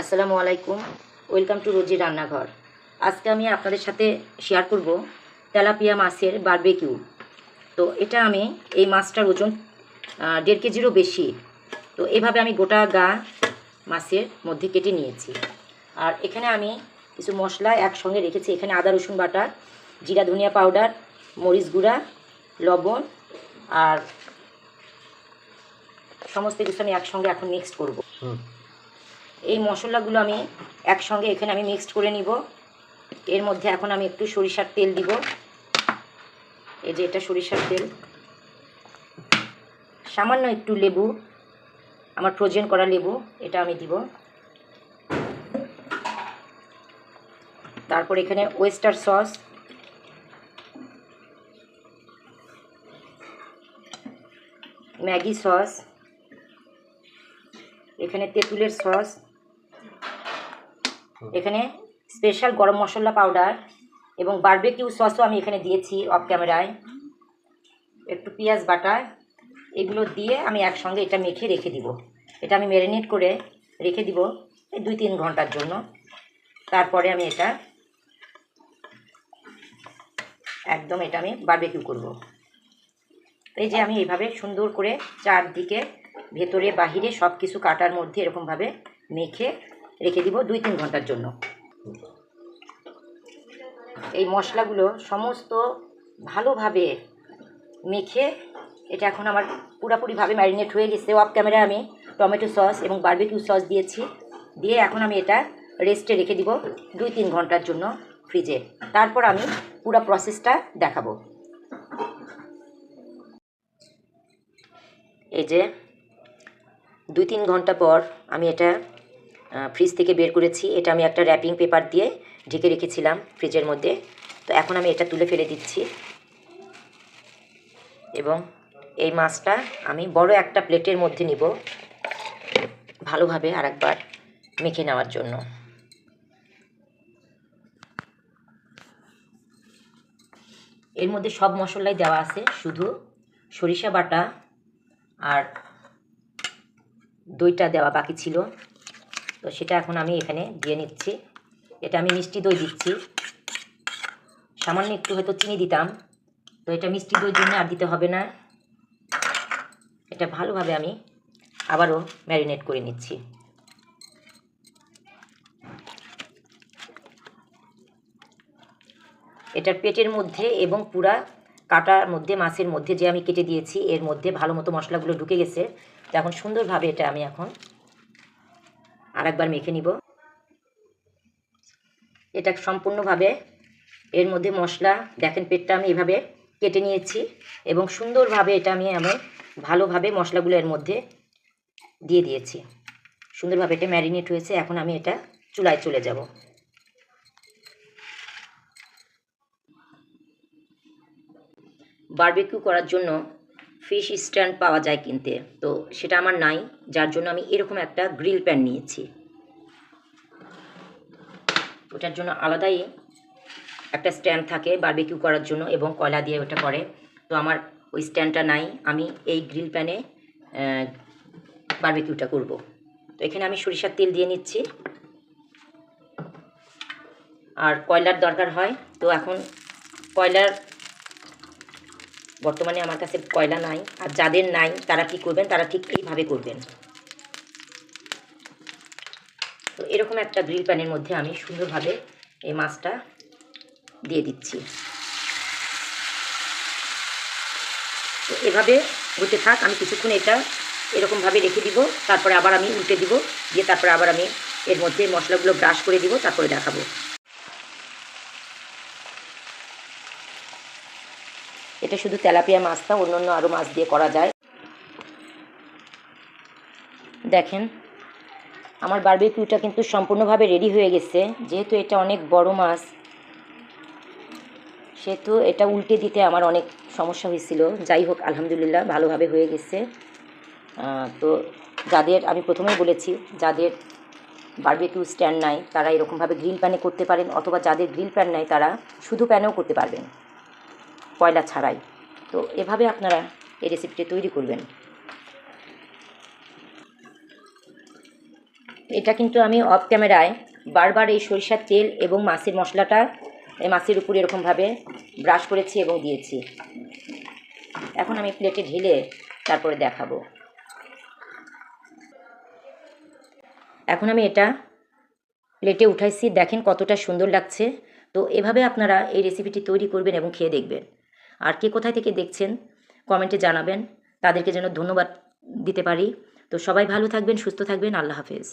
আসসালামু আলাইকুম। Welcome to রোজি রান্নাঘর আজকে আমি আপনাদের সাথে শেয়ার করব তেলাপিয়া মাছের বারবেকিউ তো এটা আমি এই মাছটার ওজন দেড় কেজিরও বেশি। তো এভাবে আমি গোটা গা মাছের মধ্যে কেটে নিয়েছি। আর এখানে আমি কিছু মশলা একসঙ্গে রেখেছি। এখানে আদা, রসুন বাটা, জিরা, ধনিয়া পাউডার, মরিচ গুঁড়া, লবণ আর সমস্ত কিছু আমি একসঙ্গে এখন মিক্সড করব। এই মশলাগুলো আমি একসঙ্গে এখানে আমি মিক্সড করে নিব। এর মধ্যে এখন আমি একটু সরিষার তেল দিব। এই যে এটা সরিষার তেল। সামান্য একটু লেবু, আমার ফ্রোজেন করা লেবু, এটা আমি দিব। তারপর এখানে ওয়েস্টার সস ম্যাগি সস এখানে তেঁতুলের সস এখানে স্পেশাল গরম মশলা পাউডার এবং বারবেকিউ সসও আমি এখানে দিয়েছি অফ ক্যামেরায় একটু পেঁয়াজ বাটা, এগুলো দিয়ে আমি একসঙ্গে এটা মেখে রেখে দিব। এটা আমি ম্যারিনেট করে রেখে দিব এই দুই তিন ঘণ্টার জন্য। তারপরে আমি এটা একদম এটা আমি বারবেকিউ করব। এই যে আমি এইভাবে সুন্দর করে চারদিকে ভেতরে বাহিরে সব কিছু কাটার মধ্যে এরকমভাবে মেখে রেখে দিব দুই তিন ঘণ্টার জন্য। এই মশলাগুলো সমস্ত ভালোভাবে মেখে, এটা এখন আমার পুরোপুরিভাবে ম্যারিনেট হয়ে গেছে। অফ ক্যামেরায় আমি টমেটো সস এবং বারবিকিউ সস দিয়েছি। দিয়ে এখন আমি এটা রেস্টে রেখে দিব দুই তিন ঘণ্টার জন্য ফ্রিজে তারপর আমি পুরো প্রসেসটা দেখাবো। এই যে দুই তিন ঘণ্টা পর আমি এটা ফ্রিজ থেকে বের করেছি। এটা আমি একটা র্যাপিং পেপার দিয়ে ঢেকে রেখেছিলাম ফ্রিজের মধ্যে। তো এখন আমি এটা তুলে ফেলে দিচ্ছি। এবং এই মাছটা আমি বড় একটা প্লেটের মধ্যে নিব ভালোভাবে আরেকবার মেখে নেওয়ার জন্য। এর মধ্যে সব মশলাই দেওয়া আছে, শুধু সরিষা বাটা আর দইটা দেওয়া বাকি ছিল। তো সেটা এখন আমি এখানে দিয়ে নিচ্ছি। এটা আমি মিষ্টি দই দিচ্ছি। সামান্য একটু হয়তো চিনি দিতাম। তো এটা মিষ্টি দইয়ের জন্য আর দিতে হবে না। এটা ভালোভাবে আমি আবারও ম্যারিনেট করে নিচ্ছি। এটার পেটের মধ্যে এবং পুরা কাটার মধ্যে, মাছের মধ্যে যে আমি কেটে দিয়েছি, এর মধ্যে ভালো মতো মশলাগুলো ঢুকে গেছে। তো এখন সুন্দরভাবে এটা আমি এখন আরেকবার মেখে নিব। এটা সম্পূর্ণভাবে এর মধ্যে মশলা, দেখেন পেটটা আমি এভাবে কেটে নিয়েছি এবং সুন্দরভাবে এটা আমি আমি ভালোভাবে মশলাগুলো এর মধ্যে দিয়ে দিয়েছি। সুন্দরভাবে এটা ম্যারিনেট হয়েছে, এখন আমি এটা চুলায় চলে যাব। বারবিকিউ করার জন্য ফিশ স্ট্যান্ড পাওয়া যায় কিনতে। তো সেটা আমার নাই, যার জন্য আমি এরকম একটা গ্রিল প্যান নিয়েছি। ওটার জন্য আলাদাই একটা স্ট্যান্ড থাকে বারবিকিউ করার জন্য এবং কয়লা দিয়ে ওটা করে। তো আমার ওই স্ট্যান্ডটা নাই, আমি এই গ্রিল প্যানে বারবিকিউটা করব। তো এখানে আমি সরিষার তেল দিয়ে নিচ্ছি। আর কয়লার দরকার হয়, তো এখন কয়লার বর্তমানে আমার কাছে কয়লা নাই, আর যাদের নাই, তারা কি করবেন? তারা ঠিক এইভাবে করবেন। তো এরকম একটা গ্রিল প্যানের মধ্যে আমি সুন্দরভাবে এই মাছটা দিয়ে দিচ্ছি। তো এভাবে হতে থাক, আমি কিছুক্ষণ এটা এরকমভাবে রেখে দিব, তারপরে আবার আমি উল্টে দিব, দিয়ে তারপরে আবার আমি এর মধ্যে মশলাগুলো ব্রাশ করে দিব, তারপরে দেখাবো। এটা শুধু তেলাপিয়া মাছ না অন্য অন্য আরও মাছ দিয়ে করা যায়। দেখেন, আমার বারবিকিউটা কিন্তু সম্পূর্ণভাবে রেডি হয়ে গেছে, যেহেতু এটা অনেক বড় মাছ, সেহেতু এটা উল্টে দিতে আমার অনেক সমস্যা হয়েছিল। যাই হোক, আলহামদুলিল্লাহ, ভালোভাবে হয়ে গেছে। তো যাদের, আমি প্রথমেই বলেছি, যাদের বারবিকিউ স্ট্যান্ড নাই, তারা এরকমভাবে গ্রিল প্যানে করতে পারেন, অথবা যাদের গ্রিল প্যান নাই, তারা শুধু প্যানেও করতে পারবেন। কয়লা ছাড়াই। তো এভাবে আপনারা এই রেসিপিটি তৈরি করবেন। এটা কিন্তু আমি অফ ক্যামেরায় বারবার এই সরিষার তেল এবং মাছের মশলাটা, এই মাছের উপরে এরকমভাবে ব্রাশ করেছি এবং দিয়েছি। এখন আমি প্লেটে ঢেলে তারপরে দেখাবো। এখন আমি এটা প্লেটে উঠাইছি। দেখেন কতটা সুন্দর লাগছে। তো এভাবে আপনারা এই রেসিপিটি তৈরি করবেন এবং খেয়ে দেখবেন। আর কে কোথায় থেকে দেখছেন, কমেন্টে জানাবেন। তাদেরকে যেন ধন্যবাদ দিতে পারি। তো সবাই ভালো থাকবেন, সুস্থ থাকবেন। আল্লাহ হাফেজ।